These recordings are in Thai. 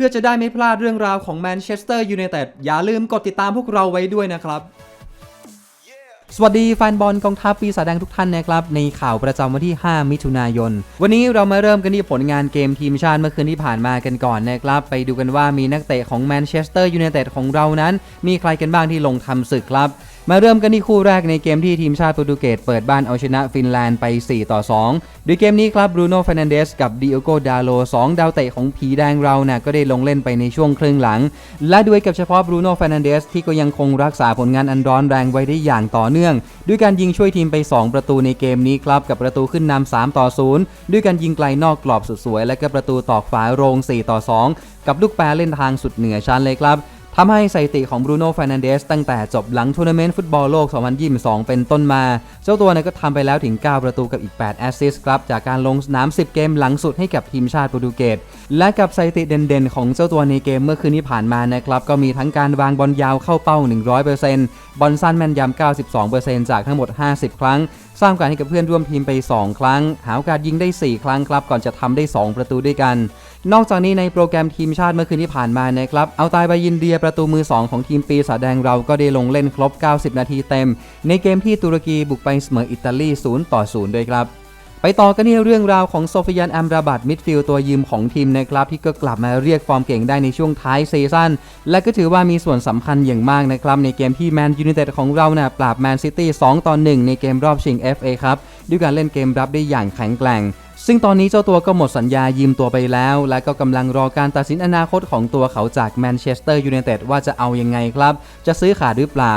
พื่อจะได้ไม่พลาดเรื่องราวของแมนเชสเตอร์ยูไนเต็ดอย่าลืมกดติดตามพวกเราไว้ด้วยนะครับ สวัสดีแฟนบอลกองทัพปีศาจแดงทุกท่านนะครับ ในข่าวประจำวันที่ 5 มิถุนายน วันนี้เรามาเริ่มกันที่ผลงานเกมทีมชาติเมื่อคืนที่ผ่านมากันก่อนนะครับ ไปดูกันว่ามีนักเตะของแมนเชสเตอร์ยูไนเต็ดของเรานั้น มีใครกันบ้างที่ลงทำศึกครับ มาเริ่มกันที่คู่แรกในเกมที่ทีมชาติโปรตุเกสเปิดบ้านเอาชนะฟินแลนด์ไป 4 ต่อ 2 โดยเกมนี้ครับบรูโน่ฟรนันเดสกับดิโอโกดาโล2ดาวเตะของผีแดงเรานะ่ะก็ได้ลงเล่นไปในช่วงครึ่งหลัง และด้วยกับเฉพาะบรูโน่ฟรนันเดสที่ก็ยังคงรักษาผลงานอันร้อนแรงไว้ได้อย่างต่อเนื่อง ด้วยการยิงช่วยทีมไป 2 ประตูในเกมนี้ครับกับประตูขึ้นนำ3ต่อ 0 ด้วยการยิงไกลนอกกรอบสุดสวยและก็ประตูตอกฝาโรง 4 ต่อ 2 กับลูกแปรเล่นทางสุดเหนือชั้นเลยครับ ทำให้สถิติของบรูโน่ฟ r นันเดสตั้งแต่จบหลังทัวร์นาเมนต์ฟุตบอลโลก 2022 เป็นต้นมา เจ้าตัวเนี่ยก็ทำไปแล้วถึง 9 ประตูกับอีก 8 แอสซิสต์ครับ จากการลงสนาม 10 เกมหลังสุดให้กับทีมชาติโปรตุเกส และกับสถิติเด่นๆ ของเจ้าตัวในเกมเมื่อคืนที่ผ่านมานะครับ ก็มีทั้งการวางบอลยาวเข้าเป้า 100%บอลสั้นแม่นยำ92%จากทั้งหมด 50 ครั้ง สร้างการให้กับเพื่อนร่วมทีมไป 2 ครั้ง หาโอกาสยิงได้ 4 ครั้งครับ ก่อนจะทำได้ 2 ประตูด้วยกัน นอกจากนี้ในโปรแกรมทีมชาติเมื่อคืนที่ผ่านมานะครับ เอาตายไปยินเดียประตูมือ 2 ของทีมปีศาจแดงเราก็ได้ลงเล่นครบ 90 นาทีเต็ม ในเกมที่ตุรกีบุกไปเสมออิตาลี 0 ต่อ 0 ด้วยครับ ไปต่อกันที่เรื่องราวของโซฟิยันอัมราบัตมิดฟิลด์ตัวยืมของทีมนะครับที่ก็กลับมาเรียกฟอร์มเก่งได้ในช่วงท้ายซีซั่นและก็ถือว่ามีส่วนสำคัญอย่างมากนะครับในเกมที่แมนยูไนเต็ดของเรานะ่ะปราบแมนซิตี้2ต่อ1ในเกมรอบชิง FA ครับด้วยการเล่นเกมรับได้อย่างแข็งแกร่งซึ่งตอนนี้เจ้าตัวก็หมดสัญญายืมตัวไปแล้ว และก็กำลังรอการตัดสินอนาคตของตัวเขาจากแมนเชสเตอร์ยูไนเต็ดว่าจะเอายังไงครับ จะซื้อขาดหรือเปล่า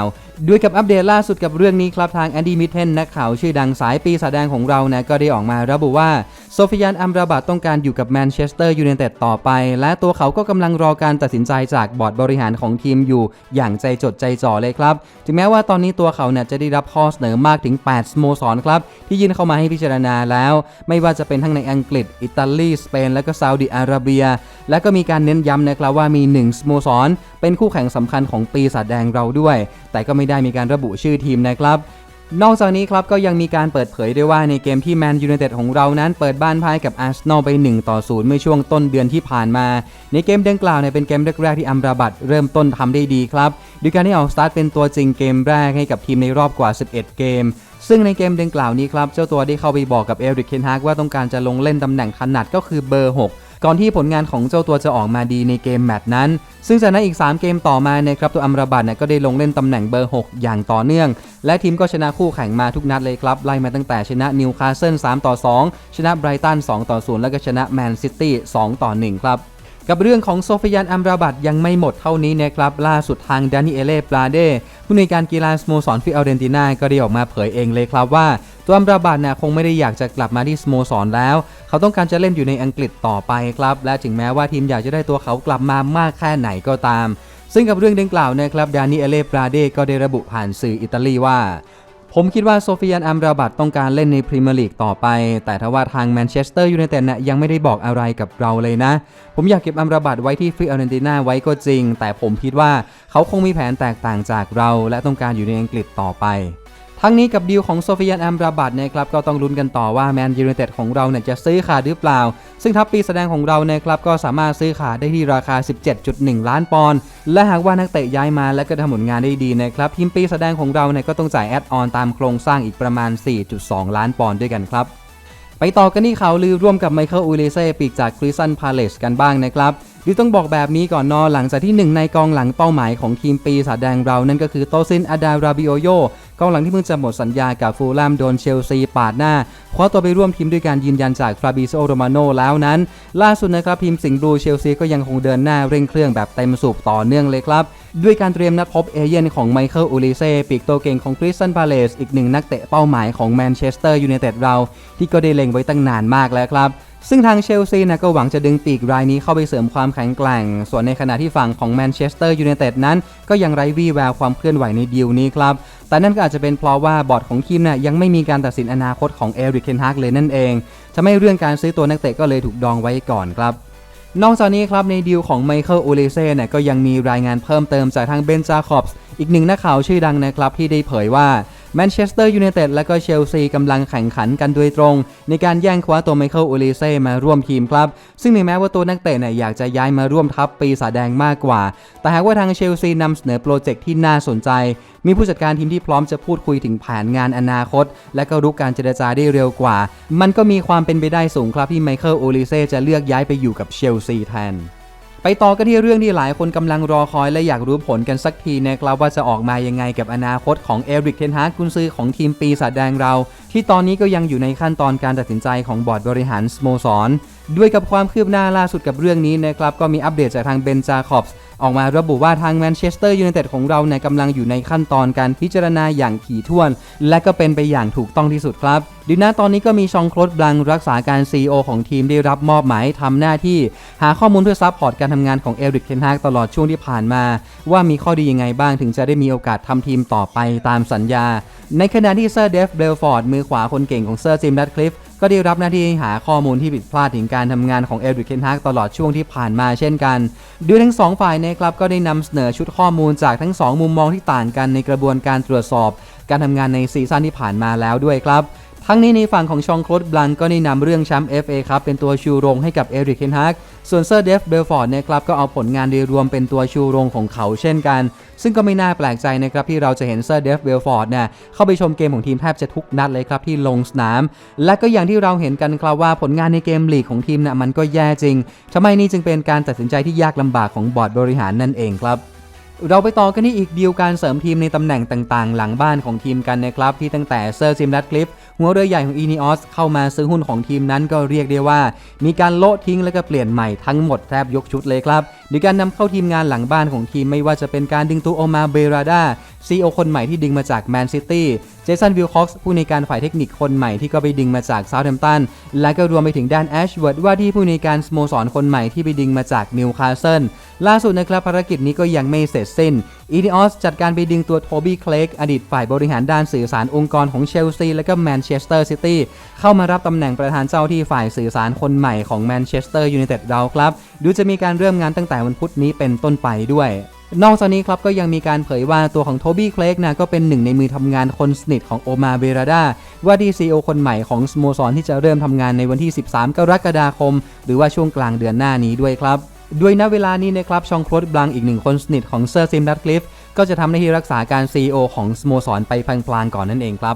ด้วยกับอัปเดตล่าสุดกับเรื่องนี้ครับทางแอนดี้มิเทนนักข่าวชื่อดังสายปีศาจแดงของเรานะก็ได้ออกมาระบุว่าโซฟิยันอัมราบัตต้องการอยู่กับแมนเชสเตอร์ยูไนเต็ดต่อไป และตัวเขาก็กำลังรอการตัดสินใจจากบอร์ดบริหารของทีมอยู่ อย่างใจจดใจจ่อเลยครับ ถึงแม้ว่าตอนนี้ตัวเขาเนี่ยจะได้รับข้อเสนอมากถึง 8 สโมสรครับ ที่ยื่นเข้ามาให้พิจารณาแล้ว ไม่ว่าจะเป็นทั้งในอังกฤษ อิตาลี สเปน และก็ซาอุดิอาระเบียและก็มีการเน้นย้ำนะครับว่ามี1สโมสร เป็นคู่แข่งสำคัญของปีศาจแดงเราด้วย แต่ก็ไม่ได้มีการระบุชื่อทีมนะครับนอกจากนี้ครับก็ยังมีการเปิดเผยด้วยว่าในเกมที่แมนยูไนเต็ดของเรานั้นเปิดบ้านพ่ายกับอาร์เซนอลไป 1 ต่อ 0 เมื่อช่วงต้นเดือนที่ผ่านมา ในเกมดังกล่าวเนี่ยเป็นเกมแรกๆที่อัมราบัตเริ่มต้นทำได้ดีครับด้วยการที่ออกสตาร์ทเป็นตัวจริงเกมแรกให้กับทีมในรอบกว่า 11 เกม ซึ่งในเกมดังกล่าวนี้ครับเจ้าตัวได้เข้าไปบอกกับเอริกเคนฮากว่าต้องการจะลงเล่นตำแหน่งถนัดก็คือเบอร์ 6 ก่อนที่ผลงานของเจ้าตัวจะออกมาดีในเกมแมตช์นั้น ซึ่งจากนั้นอีก 3 เกมต่อมานะครับตัวอัมราบัตเนี่ยก็ได้ลงเล่นตำแหน่งเบอร์ 6 อย่างต่อเนื่อง และทีมก็ชนะคู่แข่งมาทุกนัดเลยครับ ไล่มาตั้งแต่ชนะนิวคาสเซิล3ต่อ 2 ชนะไบรตัน2ต่อ 0 แล้วก็ชนะแมนซิตี้2ต่อ 1 ครับกับเรื่องของโซฟิยันอัมราบัตยังไม่หมดเท่านี้นะครับ ล่าสุดทางดานิเอเล่ปลาเดผู้ในการกีฬาสโมสรฟิออเรนตินาก็ได้ออกมาเผยเองเลยครับว่า ตัวอัมราบัตเนี่ยคงไม่ได้อยากจะกลับมาที่สโมสรแล้ว เขาต้องการจะเล่นอยู่ในอังกฤษต่อไปครับ และถึงแม้ว่าทีมอยากจะได้ตัวเขากลับมามากแค่ไหนก็ตาม ซึ่งกับเรื่องดังกล่าวนะครับดานิเอเลปลาเดก็ได้ระบุผ่านสื่ออิตาลีว่าผมคิดว่าโซฟิยันอัมราบัตต้องการเล่นในพรีเมียร์ลีกต่อไป แต่ถ้าว่าทางแมนเชสเตอร์ยูไนเต็ดเนี่ยยังไม่ได้บอกอะไรกับเราเลยนะ ผมอยากเก็บอัมราบัตไว้ที่ฟิออเรนติน่าไว้ก็จริง แต่ผมคิดว่าเขาคงมีแผนแตกต่างจากเรา และต้องการอยู่ในอังกฤษต่อไป ทั้งนี้กับดีลของโซฟิยันอัมราบัตนะครับก็ต้องลุ้นกันต่อว่าแมนยูไนเต็ดของเราเนี่ยจะซื้อขาดหรือเปล่า ซึ่งทัพปีแสดงของเรานะครับก็สามารถซื้อขาดได้ที่ราคา 17.1 ล้านปอนด์และหากว่านักเตะย้ายมาและก็ทำผลงานได้ดีนะครับทีมปีแสดงของเราเนี่ยก็ต้องจ่ายแอดออนตามโครงสร้างอีกประมาณ 4.2 ล้านปอนด์ด้วยกันครับไปต่อกันที่ข่าวลือร่วมกับไมเคิลอูเลเซ่ปีกจากคริสตันพาเลสกันบ้างนะครับ ดิต้องบอกแบบนี้ก่อนนอหลังจากที่หนึ่งในกองหลังเป้าหมายของทีมปีศาจแดงเรานั่นก็คือโตซินอาดาราบิโอโยกองหลังที่เพิ่งจะหมดสัญญากับฟูลแลมโดนเชลซีปาดหน้าคว้าตัวไปร่วมทีมด้วยการยืนยันจากฟราบิโซโรมาโนแล้วนั้น ล่าสุดนะครับทีมสิงห์บลูเชลซีก็ยังคงเดินหน้าเร่งเครื่องแบบเต็มสูบต่อเนื่องเลยครับด้วยการเตรียมนัดพบเอเย่นของไมเคิลอูลิเซ่ปีกตัวเก่งของคริสตันพาเลสอีกหนึ่งนักเตะเป้าหมายของแมนเชสเตอร์ยูไนเต็ดเรา ที่ก็ได้เล็งไว้ตั้งนานมากแล้วครับ ซึ่งทางเชลซีนะก็หวังจะดึงปีกรายนี้เข้าไปเสริมความแข็งแกร่ง ส่วนในขณะที่ฝั่งของแมนเชสเตอร์ยูไนเต็ดนั้น ก็ยังไร้วี่แววความเคลื่อนไหวในดีลนี้ครับ แต่นั่นก็อาจจะเป็นเพราะว่าบอร์ดของทีมน่ะยังไม่มีการตัดสินอนาคตของเอริกเคนฮากเลยนั่นเองทำให้เรื่องการซื้อตัวนักเตะก็เลยถูกดองไว้ก่อนครับนอกจากนี้ครับในดีลของไมเคิลอูเลเซ่เนี่ยก็ยังมีรายงานเพิ่มเติมจากทางเบนจาคอบส์อีกหนึ่งนักข่าวชื่อดังนะครับที่ได้เผยว่า แมนเชสเตอร์ยูไนเต็ดและก็เชลซีกำลังแข่งขันกันโดยตรง ในการแย่งคว้าตัวไมเคิลโอลิเซ่มาร่วมทีมครับ ซึ่งถึงแม้ว่าตัวนักเตะเนี่ยอยากจะย้ายมาร่วมทัพปีศาจแดงมากกว่า แต่หากว่าทางเชลซีนำเสนอโปรเจกต์ที่น่าสนใจ มีผู้จัดการทีมที่พร้อมจะพูดคุยถึงแผนงานอนาคต และก็รู้การเจรจาได้เร็วกว่า มันก็มีความเป็นไปได้สูงครับที่ไมเคิลโอลิเซ่จะเลือกย้ายไปอยู่กับเชลซีแทน ไปต่อกันที่เรื่องที่หลายคนกำลังรอคอยและอยากรู้ผลกันสักทีนะครับว่าจะออกมายังไงกับอนาคตของเอริกเทนฮากกุนซือของทีมปีศาจแดงเรา ที่ตอนนี้ก็ยังอยู่ในขั้นตอนการตัดสินใจของบอร์ดบริหารสโมสร ด้วยกับความคืบหน้าล่าสุดกับเรื่องนี้นะครับก็มีอัปเดตจากทางเบนจาคอบส์ออกมาระบุว่าทางแมนเชสเตอร์ยูไนเต็ดของเราเนี่ยกำลังอยู่ในขั้นตอนการพิจารณาอย่างถี่ถ้วน และก็เป็นไปอย่างถูกต้องที่สุดครับดีนะตอนนี้ก็มีชองโคลดบลังรักษาการ CEO ของทีมได้รับมอบหมายทำหน้าที่ หาข้อมูลเพื่อซัพพอร์ตการทำงานของเอริกเทนฮากตลอดช่วงที่ผ่านมา ว่ามีข้อดียังไงบ้างถึงจะได้มีโอกาสทำทีมต่อไปตามสัญญา ในขณะที่เซอร์เดฟเบลฟอร์ดมือขวาคนเก่งของเซอร์จิมดัตคลิฟก็ได้รับหน้าที่หาข้อมูลที่ผิดพลาดถึงการทำงานของเอริกเคนฮากตลอดช่วงที่ผ่านมาเช่นกัน ด้วยทั้งสองฝ่ายนะครับก็ได้นำเสนอชุดข้อมูลจากทั้งสองมุมมองที่ต่างกันในกระบวนการตรวจสอบ การทำงานในซีซั่นที่ผ่านมาแล้วด้วยครับทั้งนี้ในฝั่งของชองโคลดบลังก็ได้นำเรื่องแชมป์ FA ครับเป็นตัวชูโรงให้กับเอริกเคนฮาก ส่วนเซอร์เดฟเบลฟอร์ดนะครับก็เอาผลงานโดยรวมเป็นตัวชูโรงของเขาเช่นกัน ซึ่งก็ไม่น่าแปลกใจนะครับที่เราจะเห็นเซอร์เดฟเบลฟอร์ดเนี่ยเข้าไปชมเกมของทีมแทบจะทุกนัดเลยครับที่ลงสนาม และก็อย่างที่เราเห็นกันครับว่าผลงานในเกมลีกของทีมน่ะมันก็แย่จริงทำไมนี่จึงเป็นการตัดสินใจที่ยากลำบากของบอร์ดบริหารนั่นเองครับเราไปต่อกันที่อีกดีลการเสริมทีมในตำแหน่งต่างๆ หลังบ้านของทีมกันนะครับ ที่ตั้งแต่เซอร์ซิมรัตคลิฟหัวเรือใหญ่ของอีนีออสเข้ามาซื้อหุ้นของทีมนั้นก็เรียกได้ว่า มีการโละทิ้งและก็เปลี่ยนใหม่ทั้งหมดแทบยกชุดเลยครับโดยการนำเข้าทีมงานหลังบ้านของทีมไม่ว่าจะเป็นการดึงตัวโอมาเบราดาซีโอคนใหม่ที่ดึงมาจากแมนซิตี้เจสันวิลคอกส์ผู้ในการฝ่ายเทคนิคคนใหม่ที่ก็ไปดึงมาจากเซาท์แฮมป์ตันและก็รวมไปถึงแดนแอชเวิร์ดว่าที่ผู้ในการสโมสรคนใหม่ที่ไปดึงมาจากนิวคาสเซิลล่าสุดนะครับภารกิจนี้ก็ยังไม่เสร็จสิ้นอีนีออสจัดการไปดึงตัวโทบี้เคลกอดีตฝ่ายบริหารด้านสื่อสารองค์กรของเชลซีและก็แมนเชสเตอร์ซิตี้เข้ามารับตำแหน่งประธานเจ้าที่ฝ่ายสื่อสารคนใหม่ของแมนเชสเตอร์ยูไนเต็ดเราครับดูจะมีการเริ่มงานตั้งแต่วันพุธนี้เป็นต้นไปด้วยนอกจากนี้ครับก็ยังมีการเผยว่าตัวของโทบี้เคลกนะก็เป็นหนึ่งในมือทำงานคนสนิทของโอมาเบราดาว่าดีซีโอคนใหม่ของสโมสรที่จะเริ่มทำงานในวันที่ 13 กรกฎาคม หรือว่าช่วงกลางเดือนหน้านี้ด้วยครับ ด้วยณเวลานี้นะครับชองคลดบลังอีกหนึ่งคนสนิทของเซอร์ซิมดัตคลิฟก็จะทำหน้าที่รักษาการ CEO ของสโมสรไปพลางๆก่อนนั่นเองครับ